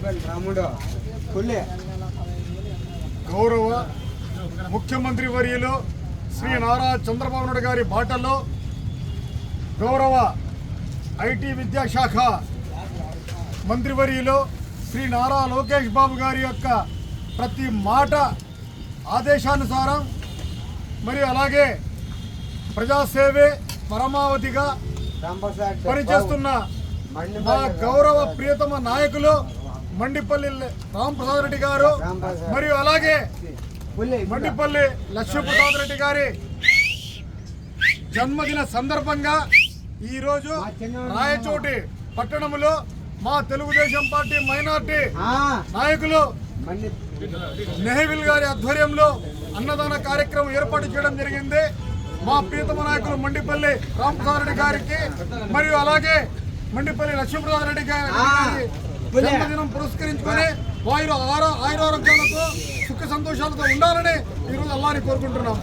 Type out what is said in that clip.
రాముడు గౌరవ ముఖ్యమంత్రి వర్యులు శ్రీ నారా చంద్రబాబు నాయుడు గారి బాటలో గౌరవ ఐటీ విద్యాశాఖ మంత్రివర్యులు శ్రీ నారా లోకేష్ బాబు గారి యొక్క ప్రతి మాట ఆదేశానుసారం మరి అలాగే ప్రజాసేవే పరమావధిగా పనిచేస్తున్న మా గౌరవ ప్రియతమ నాయకులు మండిపల్లి రాంప్రసాద్ రెడ్డి గారు మరియు అలాగే పుల్లే మండిపల్లి లక్ష్మీప్రసాద్ రెడ్డి గారి జన్మదిన సందర్భంగా ఈరోజు రాయచోటి పట్టణంలో మా తెలుగుదేశం పార్టీ మైనార్టీ నాయకులు నెహవిల్ గారి ఆధ్వర్యంలో అన్నదాన కార్యక్రమం ఏర్పాటు చేయడం జరిగింది. మా ప్రీతమ నాయకులు మండిపల్లి రామప్రసాద్ రెడ్డి గారికి మరియు అలాగే మండిపల్లి లక్ష్మీప్రసాద్ రెడ్డి గారి జన్మదినం పురస్కరించుకొని వారు ఆరో ఆయురారోగ్యాలతో సుఖ సంతోషాలతో ఉండాలని ఈరోజు అల్లాని కోరుకుంటున్నాం.